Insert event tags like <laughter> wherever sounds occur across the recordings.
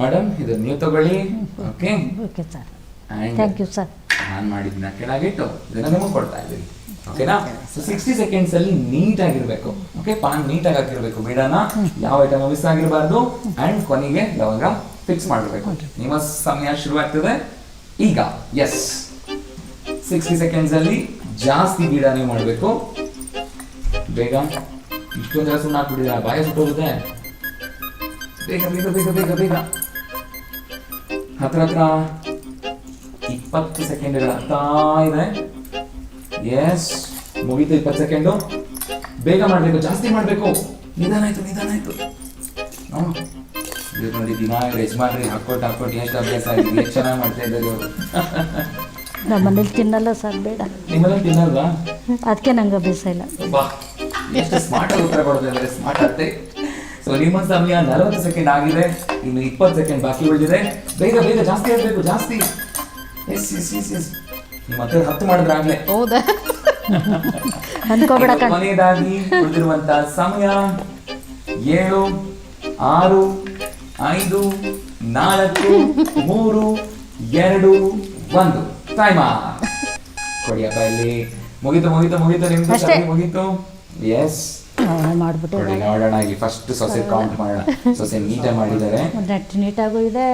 Madam ಇದು ನೀವು ತಗೊಳ್ಳಿ. Okay okay sir thank you sir ನಾನು ಮಾಡಿದ್ನ ಕೆಳಗಿಟ್ಟು ನಿಮಗೆ ಕೊಡ್ತಾ ಇದ್ದೀನಿ. ಓಕೆನಾ ಸೊ ಸಿಕ್ಸ್ಟಿ ಸೆಕೆಂಡ್ಸ್ ಅಲ್ಲಿ ನೀಟ್ ಆಗಿರ್ಬೇಕು ಓಕೆ ಪಾನ್ ನೀಟಾಗಿ ಹಾಕಿರ್ಬೇಕು ಬಿಡನ. ಯಾವ ಐಟಮ್ ಮಿಸ್ ಆಗಿರಬಾರ್ದು. ಅಂಡ್ ಕೊನೆಗೆ ಯಾವಾಗ ಫಿಕ್ಸ್ ಮಾಡಬೇಕು. ನಿಮ್ಮ ಸಮಯ ಶುರು ಆಗ್ತದೆ ಈಗ ಎಸ್ ಸಿಕ್ಸ್ಟಿ ಸೆಕೆಂಡ್ಸ್ ಅಲ್ಲಿ ಜಾಸ್ತಿ ಗಿಡ ನೀವು ಮಾಡಬೇಕು. ಬೇಗ. ಇಷ್ಟೊಂದು ಜನ ಸುಮ್ಮನೆ ಹಾಕ್ಬಿಟ್ಟಿದ್ರೆ ಬಾಯ ಸುಟ್ಟೋಗುತ್ತೆ ಬೇಗ ಬೇಗ ಬೇಗ ಬೇಗ ಬೇಗ. ಹತ್ರ ಹತ್ರ ಇಪ್ಪತ್ತು ಸೆಕೆಂಡ್ಗಳು ಆಗ್ತಾ ಇದೆ. ಎಸ್ ಮುಗೀತು ಇಪ್ಪತ್ತು ಸೆಕೆಂಡು. ಬೇಗ ಮಾಡಬೇಕು ಜಾಸ್ತಿ ಮಾಡಬೇಕು. ನಿಧಾನ ಆಯ್ತು ನಿಧಾನ ಆಯ್ತು. ನೋಡಿ ದಿನ ಯಜಮಾನ್ರಿ ಹಾಕೊಟ್ಟು ಹಾಕೊಟ್ಟು ಎಷ್ಟು ಅಭ್ಯಾಸ ಆಗಿದೆ ಎಷ್ಟು ಚೆನ್ನಾಗಿ ಮಾಡ್ತಾ ಇದ್ದಾರೆ ಇವರು. ನಮ್ಮ ಮನೇಲಿ ತಿನ್ನಲ್ಲ ಸರ್ ಬೇಡ. ನಿಮ್ಮಲ್ಲಿ ತಿನ್ನಲ್ವಾ? ಅದಕ್ಕೆ ನಂಗೆ ಅಭ್ಯಾಸ ಇಲ್ಲ. ಬಾ. ಎಷ್ಟು ಸ್ಮಾರ್ಟ್ ಉತ್ತರ ಕೊಡ್ತಾ ಇದ್ದಾರೆ ಸ್ಮಾರ್ಟ್ ಆಗ್ತೆ ಸೊ ನಿಮ್ಮ ಸಮಯ ನಲವತ್ತು ಸೆಕೆಂಡ್ ಆಗಿದೆ. ಇನ್ನು ಇಪ್ಪತ್ತು ಸೆಕೆಂಡ್ ಬಾಕಿ ಉಳಿದಿದೆ. ಬೇಗ ಬೇಗ ಜಾಸ್ತಿ ಆಗಬೇಕು ಜಾಸ್ತಿ. Yes yes yes yes. ನಿಮ್ಮ ಹತ್ರ ಹತ್ತು ಮಾಡಿದ್ರೆ ಆಗ್ಲೇ. ಹೌದಾ? <laughs> ಅನ್ಕೋಬೇಡ ಇನ್ನು ಕೊನೆಯದಾಗಿ ಉಳಿದಿರುವಂತ ಸಮಯ ಏಳು ಆರು ಐದು ನಾಲ್ಕು ಮೂರು ಎರಡು ಒಂದು. ಟೈಮ ಕೊಡಿಯಪ್ಪ ಇಲ್ಲಿ. ಮುಗೀತು ಮುಗೀತು ಮುಗಿತು ನಿಮ್ದು ಮುಗೀತು. ಎಸ್ ಮಾಡ್ಬಿಟ್ಟು ನೋಡಿ ನೋಡೋಣ ಇಲ್ಲಿ ಫಸ್ಟ್ ಸೊಸೆ ಕೌಂಟ್ ಮಾಡೋಣ. ಸೊಸೆ ನೀಟಾಗಿ <laughs> ಮಾಡಿದ್ದಾರೆ. ನೆಟ್ ನೀಟಾಗೂ ಇದೆ.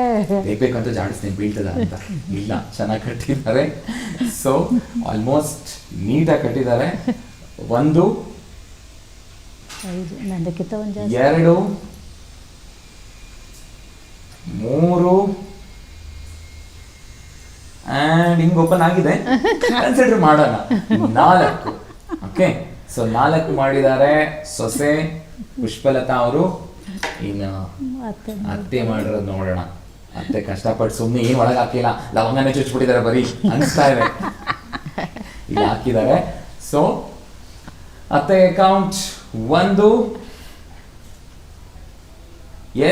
ಬೇಕಂತ ಜಾಡಿಸ್ತೀನಿ ಬೀಳ್ತದ ಅಂತ. ಇಲ್ಲ ಚೆನ್ನಾಗಿ ಕಟ್ಟಿದ್ದಾರೆ. ಸೊ ಆಲ್ಮೋಸ್ಟ್ ನೀಟಾಗಿ ಕಟ್ಟಿದ್ದಾರೆ. ಒಂದು ನಂದಕ್ಕಿಂತ ಒಂದು ಎರಡು ಮೂರು ಆ್ಯಂಡ್ ಹಿಂಗೆ ಓಪನ್ ಆಗಿದೆ. <laughs> ಕನ್ಸಿಡರ್ ಮಾಡೋಣ. ನಾಲ್ಕು. ಓಕೆ ಸೊ ನಾಲ್ಕು ಮಾಡಿದ್ದಾರೆ ಸೊಸೆ ಪುಷ್ಪಲತಾ ಅವರು. ಇನ್ನು ಅತ್ತೆ ಮಾಡಿರೋದು ನೋಡೋಣ. ಅತ್ತೆ ಕಷ್ಟಪಟ್ಟು ಸುಮ್ಮನೆ ಏನು ಒಳಗೆ ಹಾಕಿಲ್ಲ. ಲವಂಗನೇ ಚುಚ್ಬಿಟ್ಟಿದ್ದಾರೆ ಬರೀ. ಅನಿಸ್ತಾ ಇದೆ. ಇಲ್ಲಿ ಹಾಕಿದ್ದಾರೆ. ಸೊ ಅತ್ತೆ ಅಕೌಂಟ್ ಒಂದು,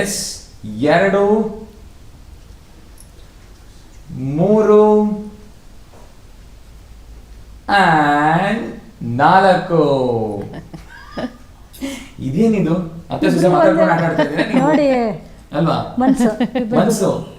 ಎಸ್ ಎರಡು, ಮೂರು, and ನಾಲ್ಕು. <laughs> ಇದೇನಿದು? ಅತ್ತೆ ಸುಸ ಮಾತಾಡ್ಕೊಂಡು ಆಟ ಆಡ್ತಾ ಇದ್ದೀರಾ ನೀವು? ನೋಡಿ. ಅಲ್ವಾ? ಮನ್ಸು. ಮನ್ಸು.